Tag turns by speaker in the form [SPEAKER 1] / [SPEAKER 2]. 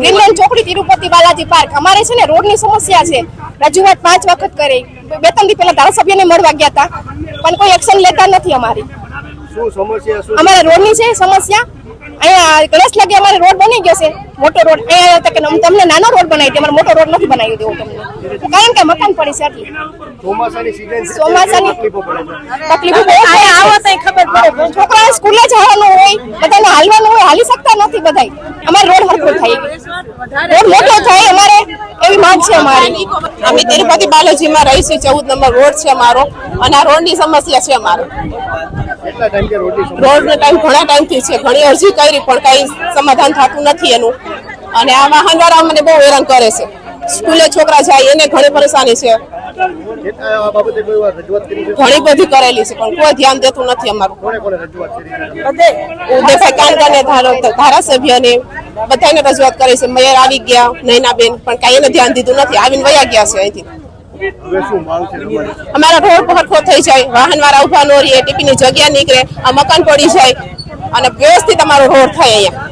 [SPEAKER 1] Greenland ચોકડી Tirupati Balaji park. અમારે છે ને રોડની સમસ્યા છે. રજૂઆત પાંચ વખત કરી. બે ત્રણ દી પહેલા ધારાસભ્યને મળવા ગયા હતા પણ કોઈ એક્શન લેતા નથી અમારી.
[SPEAKER 2] શું સમસ્યા શું
[SPEAKER 1] અમારે રોડની છે સમસ્યા. અહીંયા ગણેશ લાગે અમારે રોડ બની ગયો છે. મોટો રોડ. અહીંયા હતા કે તમને નાનો રોડ બનાવી દે. અમારે મોટો રોડ નથી બનાવી દેવો તમને. કારણ કે મકાન પડી છે એટલે
[SPEAKER 2] ચોમાસાની સીઝન છે
[SPEAKER 1] ચોમાસાની-
[SPEAKER 2] તકલીફો પડે
[SPEAKER 1] તકલીફો બહુ આવો તો હાલી શકતા નથી બધાય. અમારે રોડ હરખો થાય રોડ મોટો થાય અમારે એવી માંગ છે અમારી.
[SPEAKER 3] અમે તિરુપતિ બાલાજીમાં રહીશું, ચૌદ નંબર રોડ છે અમારો અને આ રોડની સમસ્યા છે અમારો.
[SPEAKER 2] રોડનો
[SPEAKER 3] ટાઈમ ઘણા ટાઈમથી છે, ઘણી અરજી કરી પણ કઈ સમાધાન થતું નથી એનું. અને આ વાહનવાળા અમને બહુ હેરાન કરે છે. સ્કૂલે છોકરા જાય, એને ઘણી પરેશાની છે. ઘણી બધી કરેલી છે, પણ કોઈ ધ્યાન દેતું નથી અમારું. ઉદયભાઈ ધારો- ધારાસભ્યને બધાને રજૂઆત કરી છે, મેયર આવી ગયા નૈનાબેન પણ કાંઈ એને ધ્યાન દીધું નથી, આવીને વયા ગયા છે અહીંથી. અમારા રોડ હરખો થઈ જાય વાહન વાળા ઊભા નો રહીએ ટીપીની જગ્યા નીકળે, આ મકાન પડી જાય, અને વ્યવસ્થિત અમારો રોડ થાય અહીંયા.